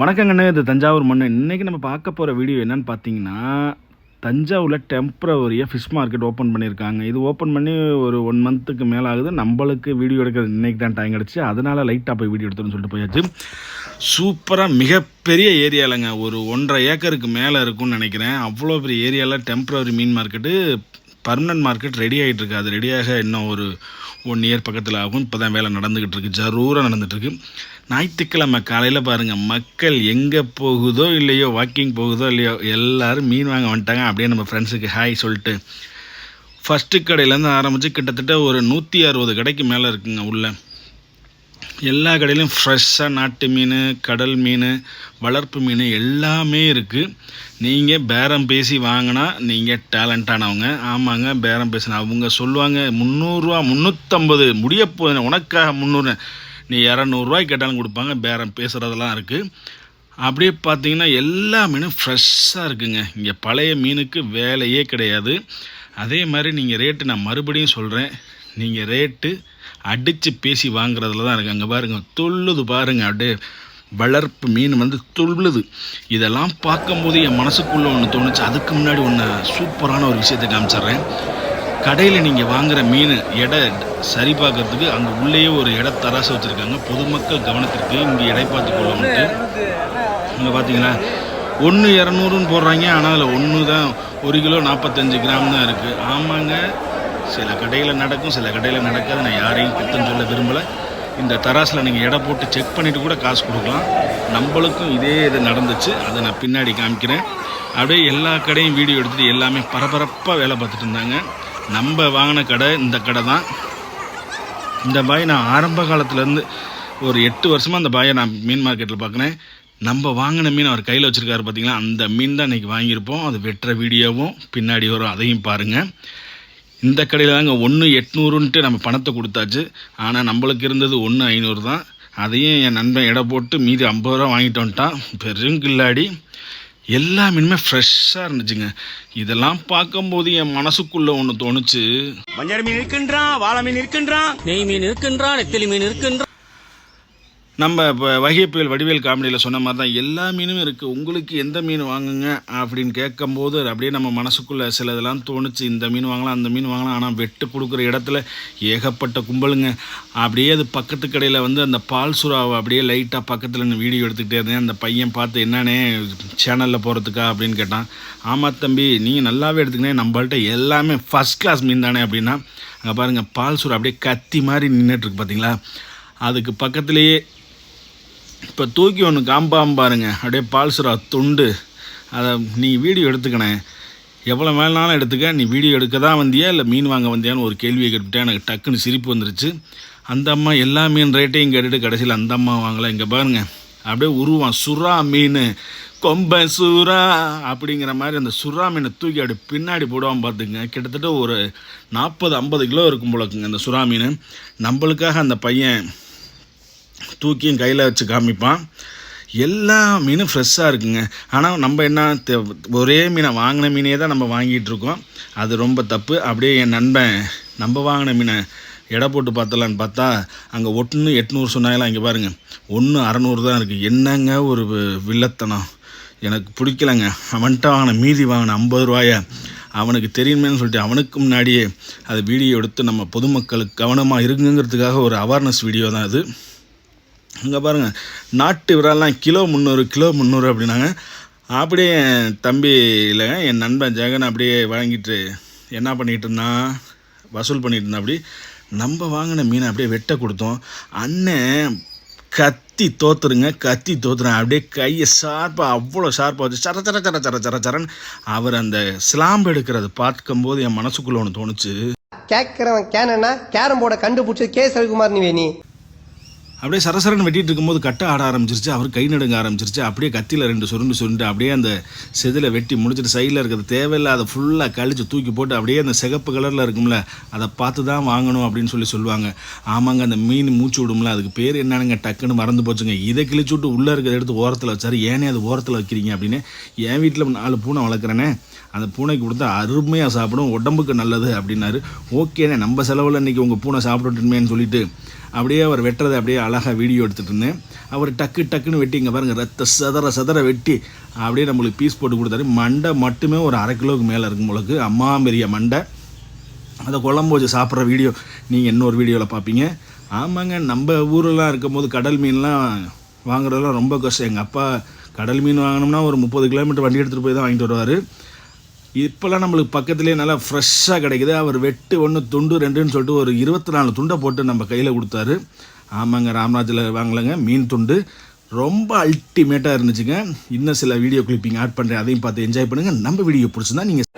வணக்கங்கண்ணே இது தஞ்சாவூர் மண்ணு. இன்றைக்கி நம்ம பார்க்க போகிற வீடியோ என்னென்னு பார்த்தீங்கன்னா தஞ்சாவூரில் டெம்ப்ரவரியாக ஃபிஷ் மார்க்கெட் ஓப்பன் பண்ணியிருக்காங்க. இது ஓப்பன் பண்ணி ஒரு ஒன் மந்த்துக்கு மேலே ஆகுது. நம்மளுக்கு வீடியோ எடுக்கிறது இன்றைக்கி தான் டைம் கிடச்சி. அதனால் லைட்டாக போய் வீடியோ எடுத்துன்னு சொல்லிட்டு போயாச்சு. சூப்பராக மிகப்பெரிய ஏரியாலங்க ஒரு ஒன்றரை ஏக்கருக்கு மேலே இருக்கும்னு நினைக்கிறேன். அவ்வளோ பெரிய ஏரியாவில் டெம்ப்ரவரி மீன் மார்க்கெட்டு பர்மனன்ட் மார்க்கெட் ரெடி ஆகிட்டு இருக்கு அது ரெடியாக இன்னும் ஒரு ஒன் இயர் பக்கத்தில் ஆகும். இப்போ தான் வேலை நடந்துக்கிட்டு இருக்கு. ஜரூராக நடந்துட்டு இருக்கு. ஞாயிற்றுக்கிழமை காலையில் பாருங்கள் மக்கள் எங்கே போகுதோ இல்லையோ வாக்கிங் போகுதோ இல்லையோ எல்லோரும் மீன் வாங்க வந்துட்டாங்க. அப்படியே நம்ம ஃப்ரெண்ட்ஸுக்கு ஹாய் சொல்லிட்டு ஃபஸ்ட்டு கடையிலேருந்து ஆரம்பித்து கிட்டத்தட்ட ஒரு நூற்றி அறுபது கடைக்கு மேலே இருக்குங்க உள்ளே. எல்லா கடையிலும் ஃப்ரெஷ்ஷாக நாட்டு மீன் கடல் மீன் வளர்ப்பு மீன் எல்லாமே இருக்குது நீங்கள் பேரம் பேசி வாங்கினா நீங்கள் டேலண்டானவங்க. ஆமாங்க பேரம் பேசினா அவங்க சொல்லுவாங்க முந்நூறுரூவா முந்நூற்றம்பது முடிய போகுது உனக்காக முந்நூறு நீ இரநூறுவாய்க்கு கேட்டாலும் கொடுப்பாங்க பேரம் பேசுகிறதெல்லாம் இருக்குது அப்படியே பார்த்தீங்கன்னா எல்லா மீனும் ஃப்ரெஷ்ஷாக இருக்குங்க. இங்கே பழைய மீனுக்கு வேலையே கிடையாது. அதே மாதிரி நீங்கள் ரேட்டு நான் மறுபடியும் சொல்கிறேன் நீங்கள் ரேட்டு அடித்து பேசி வாங்குறதுல தான் இருக்குது அங்கே பாருங்கள் துள்ளுது பாருங்கள் அப்படியே வளர்ப்பு மீன் வந்து துள்ளுது. இதெல்லாம் பார்க்கும்போது என் மனசுக்குள்ளே ஒன்று தோணுச்சு. அதுக்கு முன்னாடி ஒன்று சூப்பரான ஒரு விஷயத்தை காமிச்சிட்றேன். கடையில் நீங்கள் வாங்குகிற மீன் எடை சரி பார்க்கறதுக்கு அங்கே உள்ளேயே ஒரு எடை தராசு வச்சுருக்காங்க. பொதுமக்கள் கவனத்திற்கு இங்கே எடை பார்த்து கொள்ளணுன்ட்டு இங்கே பார்த்தீங்களா ஒன்று இரநூறுன்னு போடுறாங்க. ஆனால் அதில் ஒன்று தான் ஒரு கிலோ நாற்பத்தஞ்சு கிராம் தான் இருக்குது ஆமாங்க. சில கடையில் நடக்கும் சில கடையில் நடக்காது நான் யாரையும் குத்தம் சொல்ல விரும்பலை. இந்த தராசில் நீங்கள் எடை போட்டு செக் பண்ணிவிட்டு கூட காசு கொடுக்கலாம். நம்மளுக்கும் இதே இது நடந்துச்சு. அதை நான் பின்னாடி காமிக்கிறேன். அப்படியே எல்லா கடையும் வீடியோ எடுத்துகிட்டு எல்லாமே பரபரப்பாக வேலை பார்த்துட்டு இருந்தாங்க. நம்ம வாங்கின கடை இந்த கடை தான். இந்த பாய் நான் ஆரம்ப காலத்துலேருந்து ஒரு எட்டு வருஷமாக அந்த பாயை நான் மீன் மார்க்கெட்டில் பார்க்குறேன். நம்ம வாங்கின மீன் அவர் கையில் வச்சுருக்காரு பார்த்தீங்களா அந்த மீன் தான் இன்றைக்கி வாங்கியிருப்போம். அது வெட்டுற வீடியோவும் பின்னாடி வரும். அதையும் பாருங்கள் இந்த கடையில் தாங்க ஒன்று எட்நூறுன்ட்டு நம்ம பணத்தை கொடுத்தாச்சு. ஆனால் நம்மளுக்கு இருந்தது ஒன்று ஐநூறு தான். அதையும் என் நண்பன் எடை போட்டு மீதி ஐம்பது ரூபா வாங்கிட்டு வந்துட்டான். பெருங்கில்லாடி எல்லா மீனுமே ஃப்ரெஷ்ஷாக இருந்துச்சுங்க. இதெல்லாம் பார்க்கும்போது என் மனசுக்குள்ளே ஒன்று தோணுச்சு. மஞ்சள் மீன் இருக்கின்றான் வாழை மீன் இருக்கின்றான் நெய் மீன் இருக்கின்றான் நெத்திலி மீன் இருக்கின்றான் நம்ம இப்போ வகை புயல் வடிவேல் காமெடியில் சொன்ன மாதிரி தான் எல்லா மீனும் இருக்குது உங்களுக்கு எந்த மீன் வாங்குங்க அப்படின்னு கேட்கும்போது அப்படியே நம்ம மனசுக்குள்ளே சில இதெல்லாம் தோணுச்சு. இந்த மீன் வாங்கலாம் அந்த மீன் வாங்கலாம். ஆனால் வெட்டு கொடுக்குற இடத்துல ஏகப்பட்ட கும்பலுங்க. அப்படியே அது பக்கத்து கடையில் வந்து அந்த பால் சுறாவை அப்படியே லைட்டாக பக்கத்தில் வீடியோ எடுத்துக்கிட்டே இருந்தேன். அந்த பையன் பார்த்து என்னன்னே சேனலில் போகிறதுக்கா அப்படின்னு கேட்டான். ஆமாம் தம்பி நீங்கள் நல்லாவே எடுத்துக்கினே. நம்மள்கிட்ட எல்லாமே ஃபஸ்ட் கிளாஸ் மீன் தானே அப்படின்னா அங்கே பாருங்கள் பால் சுறா அப்படியே கத்தி மாதிரி நின்றுட்டுருக்கு பார்த்தீங்களா அதுக்கு பக்கத்துலேயே இப்போ தூக்கி ஒன்று காம்பாம் பாருங்க. அப்படியே பால் துண்டு. அதை நீ வீடியோ எடுத்துக்கணே. எவ்வளோ வேணாலும் எடுத்துக்க. நீ வீடியோ எடுக்க தான் வந்தியா? இல்லை மீன் வாங்க வந்தியான்னு ஒரு கேள்வியை கேட்டுவிட்டேன் எனக்கு டக்குன்னு சிரிப்பு வந்துருச்சு. அந்த அம்மா எல்லா மீன் ரேட்டையும் கேட்டுட்டு கடைசியில் அந்த அம்மா வாங்கலாம் இங்கே பாருங்கள் அப்படியே உருவான் சுறா மீன். கொம்ப சுறா அப்படிங்கிற மாதிரி அந்த சுறா மீனை தூக்கி அப்படி பின்னாடி போடுவான் பார்த்துங்க கிட்டத்தட்ட ஒரு நாற்பது ஐம்பது கிலோ இருக்கும் போலக்குங்க அந்த சுறா மீன். நம்மளுக்காக அந்த பையன் தூக்கியும் கையில் வச்சு காமிப்பான். எல்லா மீனும் ஃப்ரெஷ்ஷாக இருக்குங்க. ஆனால் நம்ம என்ன தே- ஒரே மீனை வாங்கின மீனே தான் நம்ம வாங்கிட்டு இருக்கோம். அது ரொம்ப தப்பு. அப்படியே என் நண்பன் நம்ம வாங்கின மீனை எடை போட்டு பார்த்தலான்னு பார்த்தா அங்கே ஒன்று எட்நூறு சொன்னாயெல்லாம் இங்கே பாருங்கள் ஒன்று அறநூறு தான் இருக்குது என்னங்க ஒரு வில்லத்தனம். எனக்கு பிடிக்கலங்க. அவன்கிட்ட வாங்கின மீதி வாங்கின ஐம்பது ரூபாயை அவனுக்கு தெரியுமேன்னு சொல்லிட்டு அவனுக்கு முன்னாடியே அது வீடியோ எடுத்து நம்ம பொதுமக்களுக்கு கவனமாக இருக்குங்கிறதுக்காக ஒரு அவேர்னஸ் வீடியோ தான் அது. அங்கே பாருங்கள் நாட்டு விராலாம் கிலோ முந்நூறு கிலோ முந்நூறு அப்படின்னாங்க. அப்படியே என் தம்பி இல்லைங்க என் நண்பன் ஜெகன் அப்படியே வாங்கிட்டு என்ன பண்ணிகிட்டு இருந்தான் வசூல் பண்ணிட்டு இருந்தான் அப்படி நம்ம வாங்கின மீனை அப்படியே வெட்ட கொடுத்தோம். அண்ணன் கத்தி தோத்துருங்க கத்தி தோத்துறேன். அப்படியே கையை ஷார்ப்பாக அவ்வளோ ஷார்ப்பாக வச்சு சர சர சர சர சர சரன்னு அவர் அந்த ஸ்லாம்பு எடுக்கிறத பார்க்கும்போது என் மனசுக்குள்ளே ஒன்று தோணுச்சு. கேட்குறவன் கேனா கேரம் போர்டை கண்டுபிடிச்சது கே. ரவிக்குமார் நீ. அப்படியே சரசரன்னு வெட்டிட்டு இருக்கும்போது கட்ட ஆட ஆரம்பிச்சிருச்சு அவர் கை நடுங்க ஆரம்பிச்சிருச்சு அப்படியே கத்தியில் ரெண்டு சுருண்டு சுருண்டு அப்படியே அந்த செதில் வெட்டி முடிச்சிட்டு சைடில் இருக்கிறது தேவையில்லாத ஃபுல்லாக கழிச்சு தூக்கி போட்டு அப்படியே அந்த சிகப்பு கலரில் இருக்கும்ல அதை பார்த்து தான் வாங்கணும் அப்படின்னு சொல்லி சொல்லுவாங்க. ஆமாங்க அந்த மீன் மூச்சு விடும்ல அதுக்கு பேர் என்னனுங்க டக்குன்னு மறந்து போச்சுங்க. இதை கிழிச்சு விட்டு உள்ளே இருக்கிறத எடுத்து ஓரத்தில் வச்சாரு. ஏனே அது ஓரத்தில் வைக்கிறீங்க அப்படின்னு என் வீட்டில் நாலு பூனை வளர்க்குறேனே. அந்த பூனைக்கு கொடுத்தா அருமையாக சாப்பிடும் உடம்புக்கு நல்லது அப்படின்னாரு. ஓகேண்ணே நம்ம செலவில் இன்றைக்கி உங்கள் பூனை சாப்பிடட்டுமேன்னு சொல்லிட்டு அப்படியே அவர் வெட்டுறதை அப்படியே அழகாக வீடியோ எடுத்துகிட்டு இருந்தேன். அவர் டக்கு டக்குன்னு வெட்டி இங்கே பாருங்கள் ரத்த சதற சதற வெட்டி அப்படியே நம்மளுக்கு பீஸ் போட்டு கொடுத்தாரு. மண்டை மட்டுமே ஒரு அரை கிலோவுக்கு மேலே இருக்கும் உங்களுக்கு அம்மா பெரிய மண்டை. அதை குழம்பு வச்சு சாப்பிட்ற வீடியோ நீங்கள் இன்னொரு வீடியோவில் பார்ப்பீங்க ஆமாங்க நம்ம ஊரெல்லாம் இருக்கும்போது கடல் மீன்லாம் வாங்குறதெல்லாம் ரொம்ப கஷ்டம். எங்கள் அப்பா கடல் மீன் வாங்கினோம்னா ஒரு முப்பது கிலோமீட்டர் வண்டி எடுத்துகிட்டு போய் தான் வாங்கிட்டு வருவார். இப்போல்லாம் நம்மளுக்கு பக்கத்துலேயே நல்லா ஃப்ரெஷ்ஷாக கிடைக்குது. அவர் வெட்டு ஒன்று துண்டு ரெண்டுன்னு சொல்லிட்டு ஒரு இருபத்தி நாலு துண்டை போட்டு நம்ம கையில் கொடுத்தாரு. ஆமாங்க ராமராஜில் வாங்கலைங்க மீன் துண்டு. ரொம்ப அல்டிமேட்டாக இருந்துச்சுங்க. இன்னும் சில வீடியோ கிளிப்பிங் ஆட் பண்ணுறேன் அதையும் பார்த்து என்ஜாய் பண்ணுங்கள் நம்ம வீடியோ பிடிச்சிருந்தா நீங்கள்